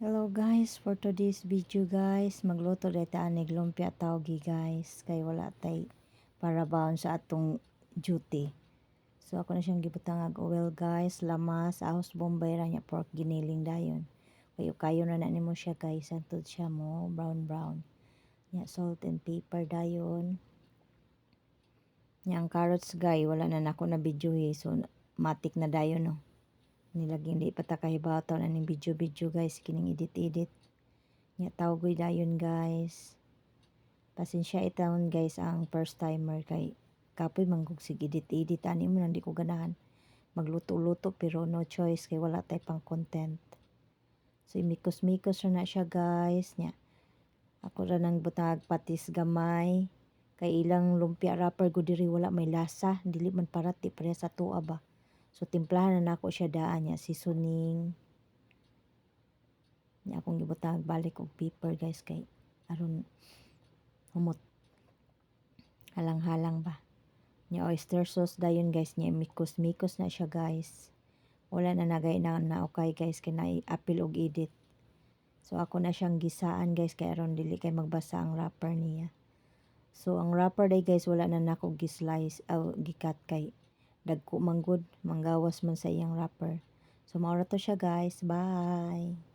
Hello guys, for today's video guys, magluto dito anig lumpia tawgi guys, kay wala tay para baon sa atong duty. So ako na siyang gibutang ag oil guys, lamas, ahos bombay ra niya pork giniling dayon. Kayo kayo na na nimo siya guys, antod siya mo brown brown. Nya salt and pepper dayon. Nya ang carrots guys, wala na nako na video eh, so matik na dayon no nilaging di pa ta kahibaw. Na ning video video guys. Kining edit edit nya tawgoy dayon guys. Pasensya itawon guys ang first timer. Kay kapoy manggug sig edit edit ani mo nang di ko ganahan magluto-luto pero no choice. Kay wala tay pang content. So imikos-mikos ra na siya guys. Nya ako ra nang butag patis gamay. Kay ilang lumpia wrapper ko diri wala may lasa. Dili man parati pre sa tuwa ba So timplahan na nako siya daan niya seasoning. Niya akong gibutang balik og pepper guys kay aron humot. Halang-halang ba. Niya oyster sauce dayon guys niya mikos-mikos na siya guys. Wala na nagay na na okay guys kay na apil og edit. So ako na siyang gisaan guys kay aron dili kay magbasa ang wrapper niya. So ang wrapper day guys wala na nako gislice aw gikat kay dagko manggod manggawas man sa iyang wrapper. So maura to siya guys. Bye.